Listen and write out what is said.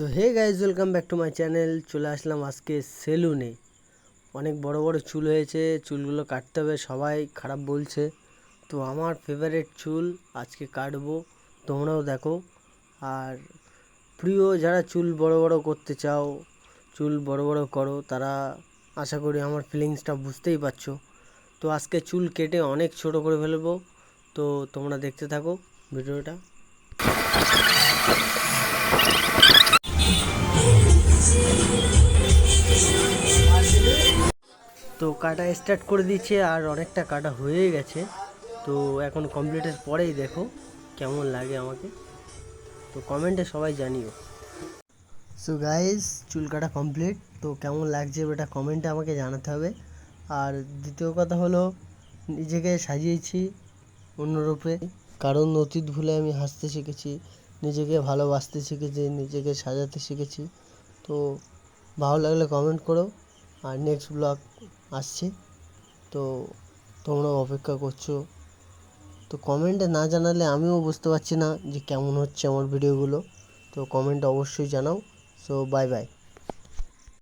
So hey guys welcome back to my channel চলে আসলাম আজকে সেলুনে অনেক বড় বড় চুল হয়েছে, চুলগুলো কাটতে হবে, সবাই খারাপ বলছে। তো আমার ফেভারিট চুল আজকে কাটবো, তোমরাও দেখো। আর প্রিয়, যারা চুল বড় বড় করতে চাও, চুল বড় বড় করো, তারা আশা করি আমার ফিলিংসটা বুঝতেই পারছ। তো আজকে চুল কেটে অনেক ছোট করে ফেলব। তো তোমরা দেখতে থাকো ভিডিওটা। তো কাটা স্টার্ট করে দিচ্ছে আর অনেকটা কাটা হয়ে গেছে। তো এখন কমপ্লিটের পরেই দেখো কেমন লাগে আমাকে। তো কমেন্টে সবাই জানিও। সো গাইজ চুল কাটা কমপ্লিট তো কেমন লাগছে ওটা কমেন্টে আমাকে জানাতে হবে। আর দ্বিতীয় কথা হলো, নিজেকে সাজিয়েছি অন্যরূপে। কারণ অতীত ভুলে আমি হাসতে শিখেছি, নিজেকে ভালোবাসতে শিখেছি, নিজেকে সাজাতে শিখেছি। তো ভালো লাগলে কমেন্ট করো। আর নেক্সট ব্লগ আসছে। তো তোমরা অপেক্ষা করছ। তো কমেন্টে না জানালে আমিও বুঝতে পারছি না যে কেমন হচ্ছে আমার ভিডিওগুলো তো কমেন্ট অবশ্যই জানাও। So bye bye